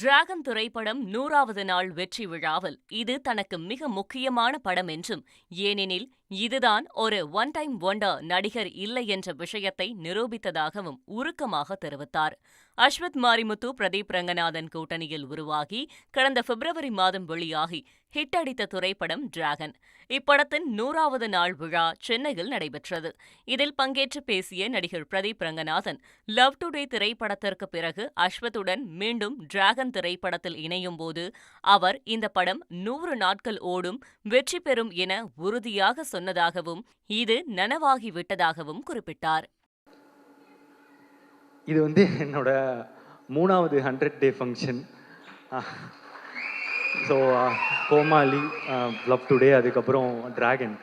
Dragon திரைப்படம் நூறாவது நாள் வெற்றி விழாவில் இது தனக்கு மிக முக்கியமான படம் என்றும் ஏனெனில் இதுதான் ஒரு ஒன் டைம் ஒண்டர் நடிகர் இல்லை என்ற விஷயத்தை நிரூபித்ததாகவும் உருக்கமாக தெரிவித்தார். அஸ்வத் மாரிமுத்து பிரதீப் ரங்கநாதன் கூட்டணியில் உருவாகி கடந்த பிப்ரவரி மாதம் வெளியாகி ஹிட் அடித்த திரைப்படம் டிராகன் இப்படத்தின் நூறாவது நாள் விழா சென்னையில் நடைபெற்றது. இதில் பங்கேற்று பேசிய நடிகர் பிரதீப் ரங்கநாதன் லவ் டுடே திரைப்படத்திற்கு பிறகு அஸ்வத்துடன் மீண்டும் டிராகன் திரைப்படத்தில் இணையும் போது அவர் இந்த படம் நூறு நாட்கள் ஓடும் வெற்றி பெறும் என உறுதியாக சொன்னதாகவும் இது நனவாகிவிட்டதாகவும் குறிப்பிட்டார். இது வந்து என்னோட மூணாவது hundred day function so Comali uh, Love Today அதுக்கப்புறம் டிராகன்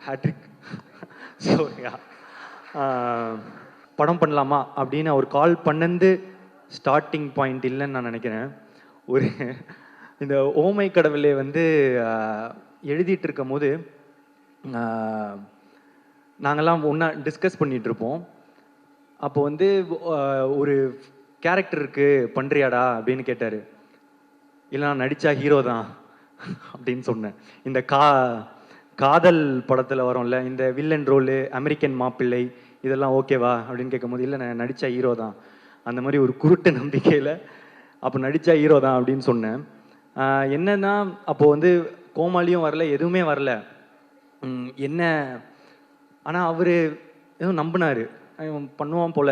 ஹேட்ரிக் ஸோ படம் பண்ணலாமா அப்படின்னு அவர் கால் பண்ணந்து ஸ்டார்டிங் பாயிண்ட் இல்லைன்னு நான் நினைக்கிறேன். ஒரு இந்த ஓமை கடவுளே வந்து uh, எழுதிட்டு இருக்கும் போது நாங்கள்லாம் ஒன்றா டிஸ்கஸ் பண்ணிட்டு இருப்போம் அப்போ வந்து ஒரு கேரக்டர் இருக்கு பண்றியாடா அப்படின்னு கேட்டார். இல்லை நான் நடிச்சா ஹீரோ தான் அப்படின்னு சொன்னேன். இந்த கா காதல் படத்தில் வரும்ல இந்த வில்லன் ரோலு அமெரிக்கன் மாப்பிள்ளை இதெல்லாம் ஓகேவா அப்படின்னு கேட்கும்போது இல்லை நான் நடித்தா ஹீரோ தான். அந்த மாதிரி ஒரு குருட்டு நம்பிக்கையில் அப்போ நடித்தா ஹீரோ தான் அப்படின்னு சொன்னேன். என்னன்னா அப்போது வந்து கோமாளியும் வரல எதுவுமே வரல. என்ன? ஆனால் அவர் ஏதோ நம்பினாரு. பண்ணுவான் போல.